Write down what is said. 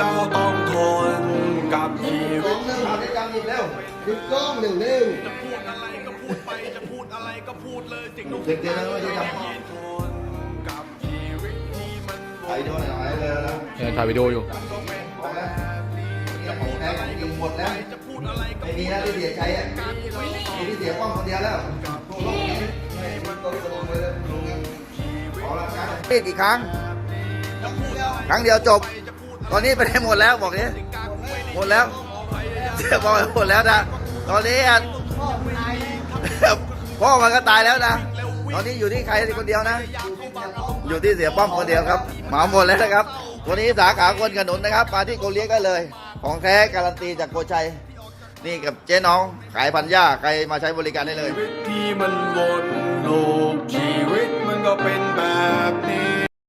เราต้องทนกับชีกวิล้อตงเรื่องหาได้จำอีกแล้วดึงกล้องเร็วเร็วพูดอะไรก็พูดไป จะพูดอะไรก็พูดเลยสิ่งทุกเด็กเดี๋ยวนะไม่ได้จำทนกับชีวิตที่มันไปดูหน่อยเลยแล้วเออถ่ายวิดีโออยู่พอแล้วนี่ของแท้ของจริงหมดแล้วไม่มีแล้วที่เสียใจอะมีที่เสียป้องคนเดียวแล้วพวกเราไม่มันต้องลงเลยลงขอละกัน เรียกกี่ครั้งครั้งเดียวจบ ตอนนี้ไปได้หมดแล้วบอกนี้หมดแล้วเสียบอกหมดแล้วนะตอนนี้อะพ่อมันก็ตายแล้วนะตอนนี้อยู่ที่ใครคนเดียวนะ อยู่ที่เสียป้อมคนเดียวครับหมาหมดแล้วนะครับวันนี้สาขาคนขนุนนะครับมาที่โกเลียกได้เลย ของแท้การันตีจากโกชัยนี่กับเจ๊น้องขายพันหญ้าใครมาใช้บริการได้เลยชีวิตที่มันวนลูปชีวิตมันก็เป็น